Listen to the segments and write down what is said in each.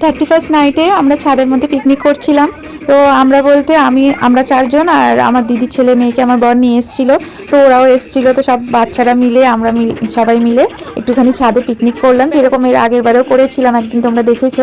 Thirty first নাইটে আমরা ছাদের মধ্যে পিকনিক করছিলাম। তো আমরা বলতে আমি, আমরা চারজন আর আমার দিদির ছেলে মেয়েকে আমার বর নিয়ে এসেছিল। তো ওরাও এসেছিল, তো সব বাচ্চারা মিলে আমরা সবাই মিলে একটুখানি ছাদে পিকনিক করলাম। যেরকম এর আগের বারেও করেছিলাম, একদিন তোমরা দেখেছ।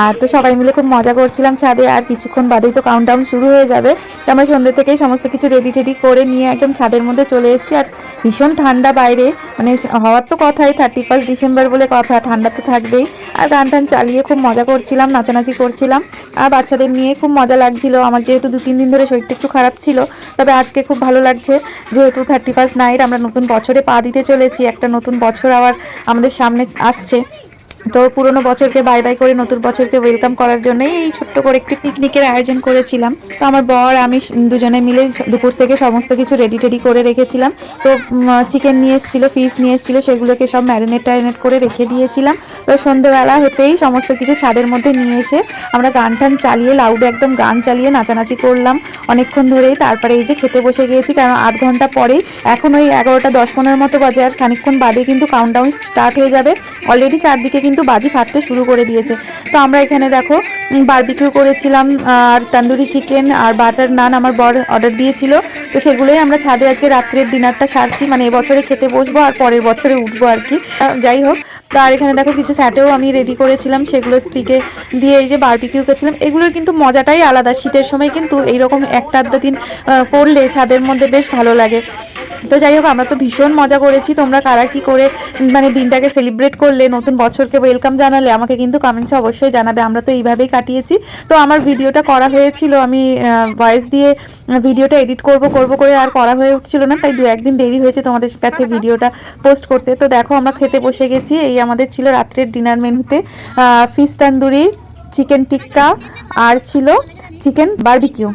আর তো সবাই মিলে খুব মজা করছিলাম ছাদে, আর কিছুক্ষণ বাদেই তো কাউন্টডাউন শুরু হয়ে যাবে। তো আমরা সন্ধ্যে থেকেই সমস্ত কিছু রেডি টেডি করে নিয়ে একদম ছাদের মধ্যে চলে এসেছি। আর ভীষণ ঠান্ডা বাইরে মানে হওয়ার তো কথাই থার্টি ফার্স্ট ডিসেম্বর বলে কথা, ঠান্ডা তো থাকবেই। আর গান টান চালিয়ে খুব মজা করছিলাম, নাচানাচি করছিলাম। আর বাচ্চাদের নিয়ে খুব মজা লাগছিল। আমার যেহেতু দু, তিন দিন ধরে শরীরটা একটু খারাপ ছিল, তবে আজকে খুব ভালো লাগছে। যেহেতু থার্টি ফার্স্ট নাইট আমরা নতুন বছরে পা দিতে চলেছি। একটা নতুন বছর আবার আমাদের সামনে আসছে। তো পুরনো বছরকে বাই বাই করে নতুন বছরকে ওয়েলকাম করার জন্যই এই ছোট্ট করে একটি পিকনিকের আয়োজন করেছিলাম। তো আমার বর, আমি দুজনে মিলে দুপুর থেকে সমস্ত কিছু রেডি টেডি করে রেখেছিলাম। তো চিকেন নিয়ে এসেছিল ফিশ নিয়ে এসেছিল, সেগুলোকে সব ম্যারিনেট ট্যারিনেট করে রেখে দিয়েছিলাম। তো সন্ধ্যেবেলা হতেই সমস্ত কিছু ছাদের মধ্যে নিয়ে এসে আমরা গান টান চালিয়ে লাউডে একদম গান চালিয়ে নাচানাচি করলাম। অনেকক্ষণ ধরেই তারপরে এই যে খেতে বসে গিয়েছি, কারণ আধ ঘণ্টা পরেই, এখন ওই এগারোটা দশ পনেরো মতো বাজে আর খানিকক্ষণ বাদে কিন্তু কাউন্টডাউন স্টার্ট হয়ে যাবে। অলরেডি চারদিকে কিন্তু বাজি ফাটতে শুরু করে দিয়েছে। তো আমরা এখানে দেখো বারবিকিউ করেছিলাম, আর তন্দুরি চিকেন আর বাটার নান আমার বর অর্ডার দিয়েছিল। তো সেগুলোই আমরা ছাদে আজকে রাত্রের ডিনারটা সারছি। মানে এবছরে খেতে বসবো আর পরের বছরে উঠবো আর কি। যাই হোক, তো আর এখানে দেখো কিছু স্যাটেও আমি রেডি করেছিলাম। সেগুলো স্টিকে দিয়ে এই যে বারবিকিউ করেছিলাম। এগুলোর কিন্তু মজাটাই আলাদা। শীতের সময় কিন্তু এইরকম একটা আধটা দিন করলে ছাদের মধ্যে বেশ ভালো লাগে। তো যাই হোক, আমরা তো ভীষণ মজা করেছি। তোমরা কারা কি করে মানে দিনটাকে সেলিব্রেট করলে, নতুন বছরকে ওয়েলকাম জানালে, আমাকে কিন্তু কমেন্টসে অবশ্যই জানাবে। আমরা তো এইভাবেই কাটিয়েছি। তো আমার ভিডিওটা করা হয়েছিল, আমি ভয়েস দিয়ে ভিডিওটা এডিট করব করব করে আর করা হয়ে উঠছিল না, তাই দু একদিন দেরি হয়েছে তোমাদের কাছে ভিডিওটা পোস্ট করতে। তো দেখো, আমরা খেতে বসে গেছি। এই আমাদের ছিল রাত্রের ডিনার মেনুতে ফিশ তান্দুরি চিকেন টিক্কা আর ছিল চিকেন বারবিকিউ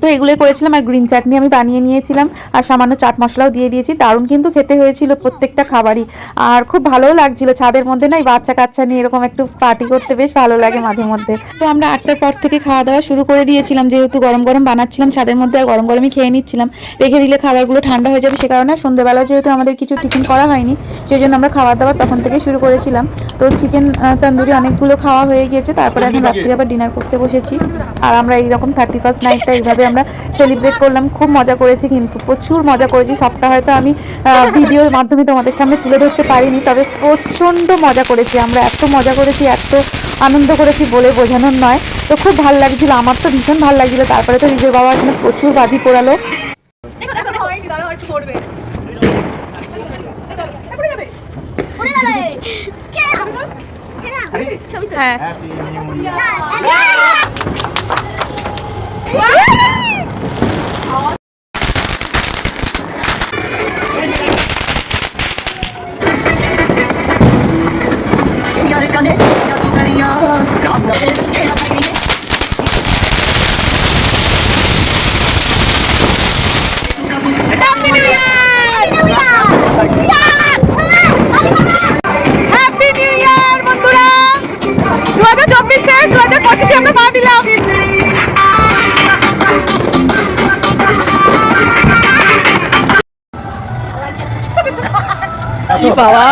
তো এগুলোই করেছিলাম আর গ্রিন চাটনি আমি বানিয়ে নিয়েছিলাম আর সামান্য চাট মশলাও দিয়ে দিয়েছি। দারুণ কিন্তু খেতে হয়েছিল প্রত্যেকটা খাবারই। আর খুব ভালোও লাগছিল ছাদের মধ্যে না এই বাচ্চা কাচ্চা নিয়ে এরকম একটু পার্টি করতে বেশ ভালো লাগে মাঝে মধ্যে। তো আমরা আটটার পর থেকে খাওয়া দাওয়া শুরু করে দিয়েছিলাম যেহেতু গরম গরম বানাচ্ছিলাম ছাদের মধ্যে আর গরম গরমই খেয়ে নিচ্ছিলাম। রেখে দিলে খাবারগুলো ঠান্ডা হয়ে যাবে সে কারণে সন্ধ্যেবেলা যেহেতু আমাদের কিছু টিফিন করা হয়নি সেই জন্য আমরা খাওয়া দাওয়া তখন থেকে শুরু করেছিলাম। তো চিকেন তন্দুরি অনেকগুলো খাওয়া হয়ে গিয়েছে তারপরে এখন রাত্রে আবার ডিনার করতে বসেছি। আর আমরা এইরকম থার্টি ফার্স্ট নাইটটা এইভাবে আমরা সেলিব্রেট করলাম। খুব মজা করেছি কিন্তু প্রচুর মজা করেছি। সবটা হয়তো আমি ভিডিওর মাধ্যমে তোমাদের সামনে তুলে ধরতে পারিনি তবে প্রচণ্ড মজা করেছি আমরা। এত মজা করেছি এত আনন্দ করেছি বলে বোঝানোর নয়। তো খুব ভালো লাগছিল আমার তো ভীষণ ভালো লাগছিল। তারপরে তো নিজের বাবা এখানে প্রচুর বাজি পোড়ালো। হ্যাঁ। বাবা?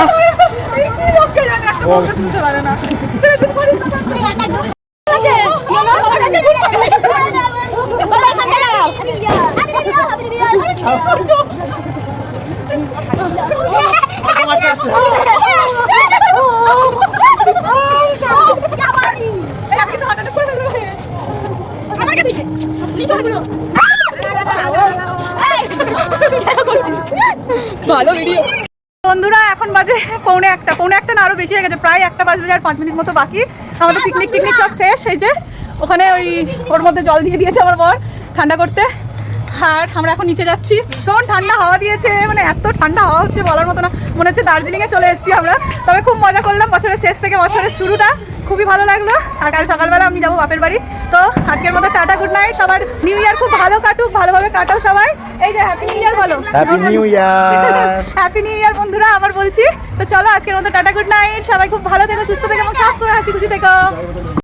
ভালো ভিডিও বন্ধুরা এখন বাজে পৌনে একটা। পৌনে একটা না আরও বেশি হয়ে গেছে প্রায় একটা বাজে আর পাঁচ মিনিট মতো বাকি। আমাদের পিকনিক টিকনিক সব শেষ এই যে ওখানে ওই ওর মধ্যে জল দিয়ে দিয়েছে আমার বর ঠান্ডা করতে। আর আমরা এখন নিচে যাচ্ছি। ভীষণ ঠান্ডা হাওয়া দিয়েছে মানে এত ঠান্ডা হাওয়া হচ্ছে বলার মতো না। মনে হচ্ছে দার্জিলিংয়ে চলে এসেছি আমরা। তবে খুব মজা করলাম বছরের শেষ থেকে বছরের শুরুটা। খুবই ভালো লাগল। আর কাল সকালবেলা আমি যাব বাপের বাড়ি। তো আজকের মতো টাটা গুড নাইট সবার নিউ ইয়ার খুব ভালো কাটুক ভালোভাবে কাটাও সবাই। এই যে বলো। Happy new year happy new year বন্ধুরা আবার বলছি। তো চলো আজকের মতো টাটা গুড নাইট সবাই খুব ভালো থেকো সুস্থ থেকো এবং সবসময় হাসি খুশি থেকো।